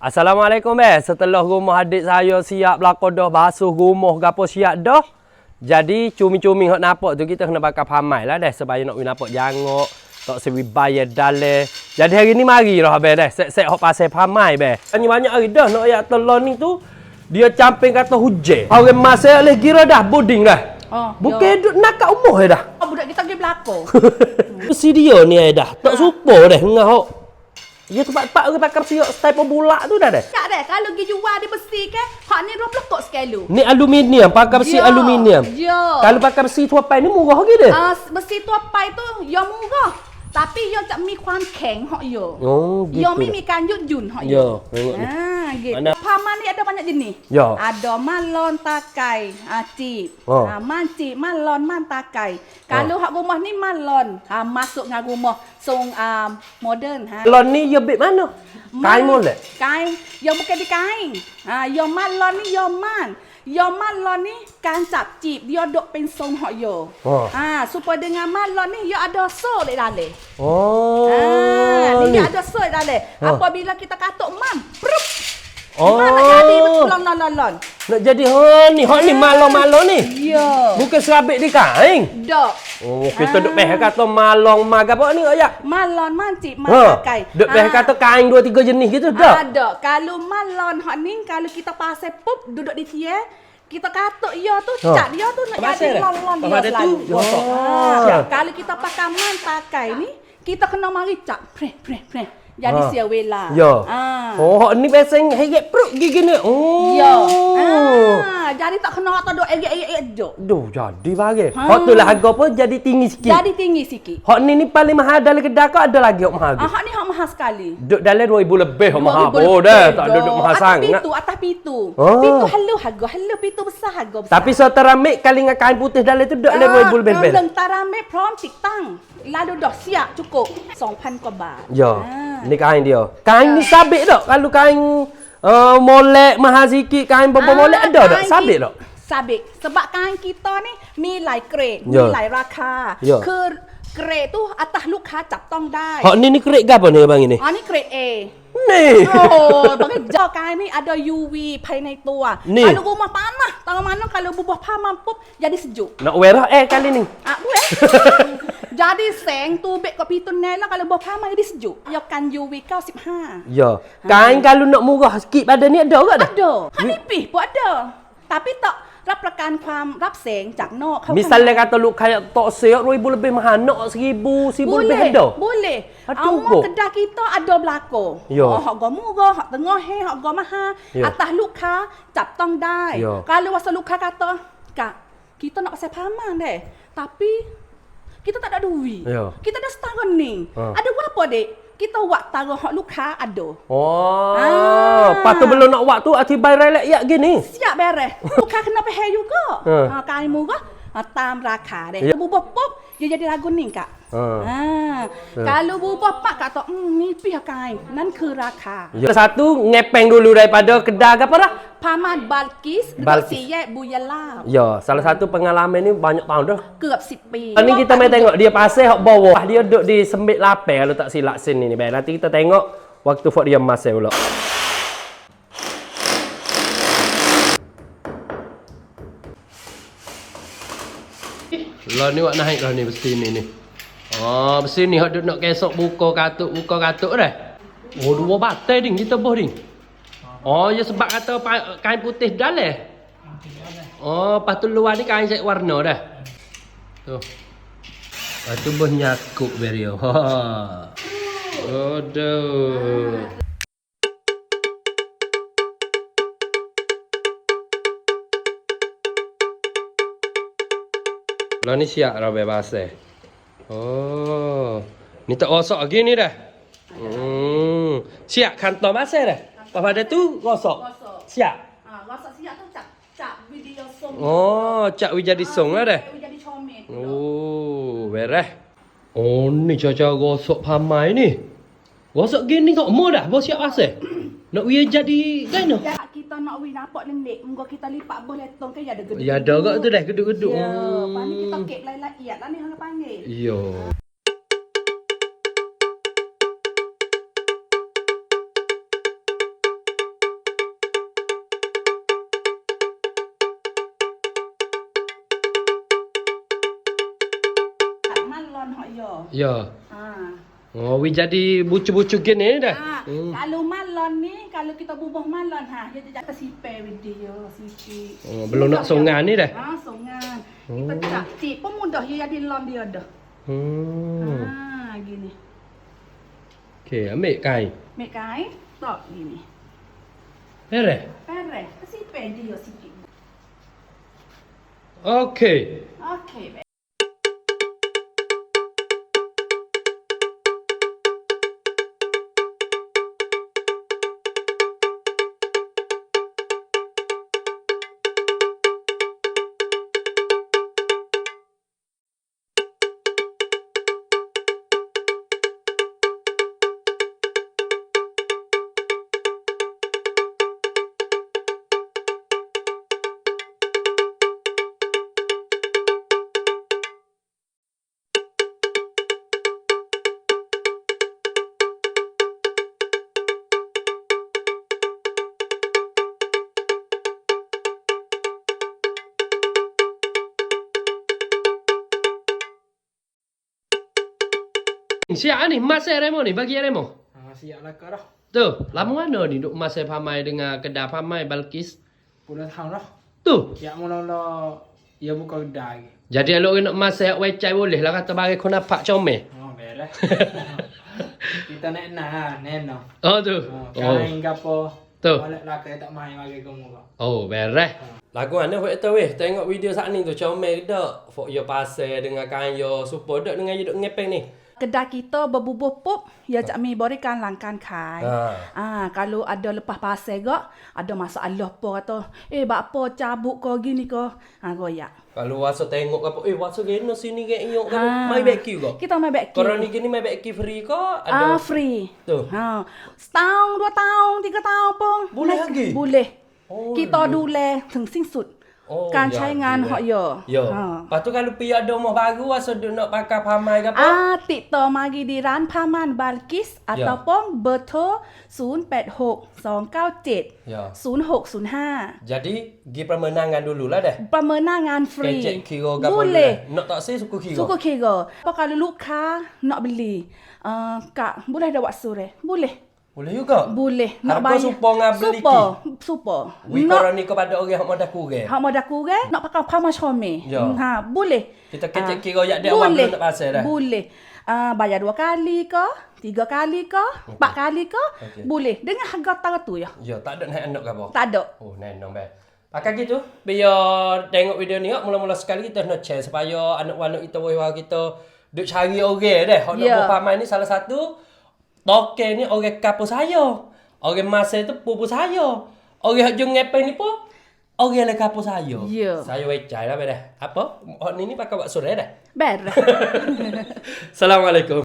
Assalamualaikum be. Setelah rumah adik saya siap belakang dah basuh rumah gapo siap dah. Jadi cumi-cumi hok nampak tu kita kena bakar pamai lah dah supaya nak nampak jangok. Tak sewi bayar dale. Jadi hari ni mari dah be dah. Set-set hok pasal pamai be. Banyak banyak hari dah nak ayat telur ni tu dia camping kata hujan. Orang masa oleh kira dah buding dah. Oh, Bukan duk nak kat umur dah. Oh, budak kita pergi belakang. Si dia ni dah. Tak supo dah ngah hok. Dia tempat-tempat orang pakai siok style pembulak tu dah dah. Tak deh, kalau pergi jual dia besi ke, hak ni 20 kok sekali. Ni aluminium, pakai besi Ya, aluminium. ya. Kalau pakai besi tuapai ni murah lagi dia. Ah, besi tu apa itu? Ya murah. Tapi ya tak mi ความแข็ง hak yo. Oh, gitu. Ya mi mi การยืดหยุ่น hak Ya, yo. tengok ni. Ah, gitu. Mana? Paman ni ada banyak jenis. Ya. Ada malon takai, ah cip. Oh. Ah man cip, malon man takai. Kalau hak rumah ni malon, ha masuk ngah rumah song ah moden ha. Lon ni ya bit mana? Kain molek. Kain yang bukan di kain. Ha, yang malon ni yang man. ยอมาลอนี่การจับจีบยอดกเป็นทรงหอโยอ่อาสุปเดงามาลอนี่ยออโดโซเลยาเลยอ๋อนี่ยออโดโซเลยาเลยอ่ะพอบีลากิตากาโตมันปุ๊บ Oh. Nak jadi betul lon lon lon lon. Nak jadi ha ni, hak ni malo-malo ni. Ya. Bukan serabit di kain. Dok. Oh, kita Ah. duk beh kata malong mag apa ni ayat. Malon mancik Ha. masakai. Duk beh kata kain dua tiga jenis gitu dah. Ada. Kalau malon hak ni kalau kita pasal pup duduk di tier kita katuk dia tu, Ha. cat dia tu nak jadi lon-lon dia tu, selalu. Ha. Ah. Kalau kita pakai man pakai ni, kita kena mari cat. Pre, pre, pre Jadi Ha. sia wela. Ya. Ha. Oh, hak ni biasa heret perut gigi ni. Oh. Ya. Ha. Jadi tak kena atau duk eget-eget duk. Duh, jadi bagi. Ha. Hak tu lah harga pun jadi tinggi sikit. Jadi tinggi sikit. Hak ni ni paling mahal dalam kedai kau ada lagi hak mahal. Ah, hak ni hak mahal sekali. Duk dalam 2000 lebih hak mahal. 2000 Oh lebih dah, tak ada dah. duk mahal atas sangat. Pitu, atas pitu. Oh. Pitu halu harga, halu pitu besar harga besar. Tapi seteramik kali dengan kain putih dalam tu duk dalam 2000 lebih lebih. หนึ่งตารางเมตรพร้อมติดตั้ง lalu dah siap cukup 2,000 กว่าบาท Ya, Ah. ni kain dia. Kain ni sabit tak? Kalau kain uh, molek mahal sikit, kain berapa molek ada tak? kain Sabit ki- tak? Sabit. Sebab kain kita ni มีหลายเกรด Ya. มีหลายราคา Ya. คือเกรดตู้อัตราลูกค้าจับต้องได้ Hak ni ni kerik ke apa ni bang ini? อันนี้เกรด A Ni. โอ้บางจอกายนี่ ada UV ภายในตัว นี่ kalau rumah panas tangan mana kalau bubuh pamanปุ๊บ jadi sejuk Nak werah eh kali ni. Ah, boleh. jadi แสงตูเบกกับพีตุนแนแล้ว kalau buah paman jadi sejuk. Ya kan UV 95. Ya. Kain kalau nak murah sikit pada ni ada ke tak? Ada. Ha nipis pun ada. Tapi tak รับประกันความรับแสงจากนอกเขา Misalnya kata lu kayak tok seok 2000 lebih mahal, nak 1000, 1000 lebih boleh, ada. boleh. Aduh, Awak kok. kedai kita ada belakang. Ya. Oh, harga murah, harga tengah, he, harga mahal. Ya. Atas ลูกค้าจับต้องได้ Ya. Kalau masa ลูกค้าkata, "Kak, kita nak pasal paman deh." Tapi kita tak ada duit. Yeah. Kita dah setahun ni. Uh. Ada ha. apa dek? Kita buat taruh hak luka ada. Oh. Ah. Patu belum nak buat tu ati bayar lek ya gini. Siap beres. Luka kena pe hayu ko. Ha, ha uh. uh, kai muga. Ha tam raka dek. Yeah. Bubuh pop dia jadi lagu ni kak. Uh. Ha. Uh. Kalau bubuh pak kak tak mm, nipih kain. Nan ke raka. Ya. Satu ngepeng dulu daripada kedai apa lah. Paman Balkis, Balkis. Balkis. Siye Buyala. Ya, salah satu pengalaman ni banyak tahun dah. เกือบ10 ปี Ni kita mai tengok dia pasal hok bawah. Dia duduk di sembit lapar kalau tak silap sini ni. Baik, nanti kita tengok waktu Ford dia masai pula. Lah ni wak naik lah ni besi ni ni. Oh, besi ni hok duk nak kesok buka katuk buka katuk dah. Oh, dua batai ding kita boh ding. Oh, ya sebab kata kain putih dalam. Oh, lepas tu luar ni kain set warna dah. Tu. Lepas tu boh nyakuk berio. Ha. Aduh. Lah ni siap dah bebas eh. Oh. Ni tak rosak lagi ni dah. Hmm. Siap kantor masai dah. Lepas pada tu rosak. Rosak. Siap. Ha, rasa siap tu cap cap video song. Oh, cak wi jadi song lah dah. Jadi comel. Oh, beres. Oh, ni cara gosok pamai ni. Gosok gini kok mau dah, bos siap asal. Nak wi jadi kan kita nak win nampak lendek. Mungkin kita lipat boleh letong kan ya ada gedung. Ya ada kak tu dah geduk-geduk. Ya, lepas ni kita kek lain-lain iat lah ni orang panggil. Iya. Malon hok yo. Ya. Ha. Oh, we jadi bucu-bucu gini dah. Ha, Hmm. kalau malon ni, kalau kita bubuh malon ha, dia jadi tersipai video yo, sikit. Oh, belum nak songan ni dah. Ha, songan. Oh. Kita cak cip pun mudah dia jadi lon dia dah. Hmm. Ha, gini. Okey, ambil kain. Mek kain, tok gini. Beres. Pereh, tersipai dia sikit. Okey. Okey, Siap ni, masai Remo ni, bagi Remo. Ha, siap lah kau dah. Tu, lama mana ni duk masai pamai dengan kedai pamai Balkis? Puluh tahun dah. Tu. Ya mula-mula ia buka kedai. Jadi kalau nak masai wecai boleh lah kata bagi kau nampak comel. Oh, beres. Kita nak nak ha, neno. Oh tu. Ha, Oh. kain ke apa. Tu. Balik lah tak main bagi kamu kau. Oh, beres. Lagu mana buat tahu weh? Tengok video saat ni tu comel ke tak? Fok yo pasal dengan kain yo super dak dengan yo duk ngepeng ni Kedai kita berbubuh pop, ya cak mi berikan langkan kai. Ha. Ah, kalau ada lepas pasal gak, ada masalah apa kata, eh bak apa cabut kau gini kau. Ha goyak. Kalau wasa tengok apa, eh wasa geno sini ke iyo Ha. kan mai back queue kau. Kita mai back queue. Korang ni gini mai back queue free ko? Ah, Ada. free. Tu. Ha. Setahun, dua tahun, tiga tahun pun. Boleh Naik- lagi? Boleh. Oh, kita ya. ดูแลถึงสิ้นสุด Oh, การ ya, ใช้งาน ya. เหาะเยอะ Yo. Ha. Lepas tu kalau pergi ada rumah baru wasa duk nak pakai pamai ke apa? อ่าติดต่อมากีดีร้านผ้าม่านบาลกิสอัตป้องเบอร์โทร 086 297 Ya. 0605 Jadi, pergi permenangan dulu lah dah. ประเมินหน้างานฟรี Kecek kira ke apa boleh dulu dah. Nak tak say suku kira. สุกเคโกเพราะkalau ลูกค้า nak beli uh, kak boleh ada waktu sore boleh Boleh juga. boleh nak Harga bayar super ngah beli super super Wi nak ni kepada orang yang kurang. hak mau daku ke nak pakai pama shome Ya. ha boleh Kita kecek Ah, kira yak dia boleh. belum nak pasal dah. boleh Ah, bayar dua kali ke tiga kali ke empat kali ke Okey. boleh dengan harga tu ya Ya, tak ada nak anak ke apa? tak ada Oh, nenong baik. Pakai gitu, biar tengok video ni mula-mula sekali kita nak share supaya anak-anak kita, wah kita duk cari orang deh. Hak nak Ya. paman ni salah satu, toke ni orang kapur saya. Orang masa tu pupu saya. Orang hak jeng ngepeng ni pun, orang lah kapur saya. Ya. Saya wecai lah dah. Apa? Hak ni ni pakai buat sore dah. beres Assalamualaikum.